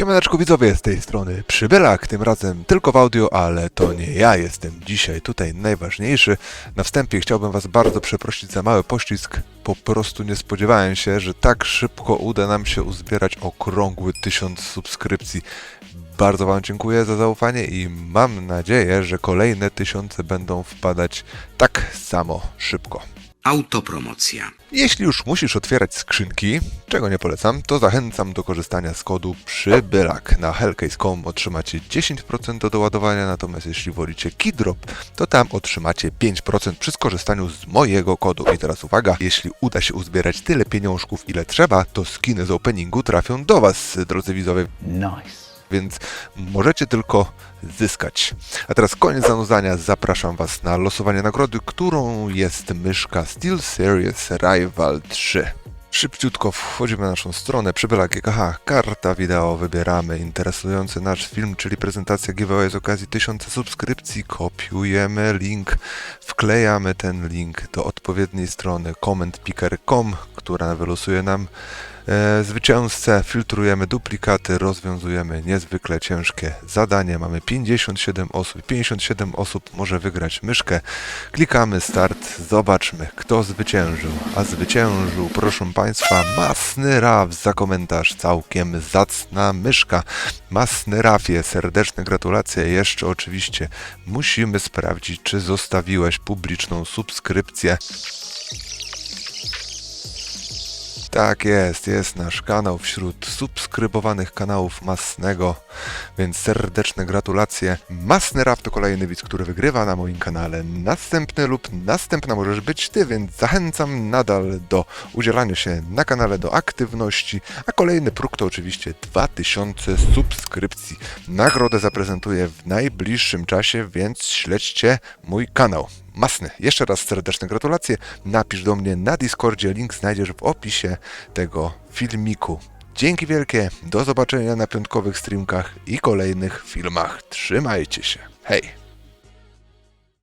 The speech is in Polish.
Siemaneczko widzowie z tej strony Przybylak, tym razem tylko w audio, ale to nie ja jestem dzisiaj tutaj najważniejszy. Na wstępie chciałbym was bardzo przeprosić za mały poślizg. Po prostu nie spodziewałem się, że tak szybko uda nam się uzbierać okrągły tysiąc subskrypcji. Bardzo wam dziękuję za zaufanie i mam nadzieję, że kolejne tysiące będą wpadać tak samo szybko. Autopromocja. Jeśli już musisz otwierać skrzynki, czego nie polecam, to zachęcam do korzystania z kodu przybylak. Na hellcase.com otrzymacie 10% do doładowania, natomiast jeśli wolicie Keydrop, to tam otrzymacie 5% przy skorzystaniu z mojego kodu. I teraz uwaga, jeśli uda się uzbierać tyle pieniążków, ile trzeba, to skiny z openingu trafią do Was, drodzy widzowie Nice. Więc możecie tylko zyskać. A teraz koniec zanudzania, zapraszam Was na losowanie nagrody, którą jest myszka SteelSeries Rival 3. Szybciutko wchodzimy na naszą stronę, przybyla GKH, karta wideo, wybieramy interesujący nasz film, czyli prezentacja giveaway z okazji 1000 subskrypcji, kopiujemy link, wklejamy ten link do odpowiedniej strony commentpicker.com, która wylosuje nam zwycięzcę, filtrujemy duplikaty, rozwiązujemy niezwykle ciężkie zadanie. Mamy 57 osób. 57 osób może wygrać myszkę. Klikamy start, zobaczmy kto zwyciężył. A zwyciężył, proszę Państwa, Masny Raf za komentarz. Całkiem zacna myszka. Masny Rafie, serdeczne gratulacje. Jeszcze oczywiście musimy sprawdzić, czy zostawiłeś publiczną subskrypcję. Tak jest, jest nasz kanał wśród subskrybowanych kanałów Masnego, więc serdeczne gratulacje. Masny Rap to kolejny widz, który wygrywa na moim kanale. Następny lub następna możesz być ty, więc zachęcam nadal do udzielania się na kanale, do aktywności, a kolejny próg to oczywiście 2000 subskrypcji. Nagrodę zaprezentuję w najbliższym czasie, więc śledźcie mój kanał. Masny, jeszcze raz serdeczne gratulacje. Napisz do mnie na Discordzie, link znajdziesz w opisie tego filmiku. Dzięki wielkie, do zobaczenia na piątkowych streamkach i kolejnych filmach. Trzymajcie się. Hej!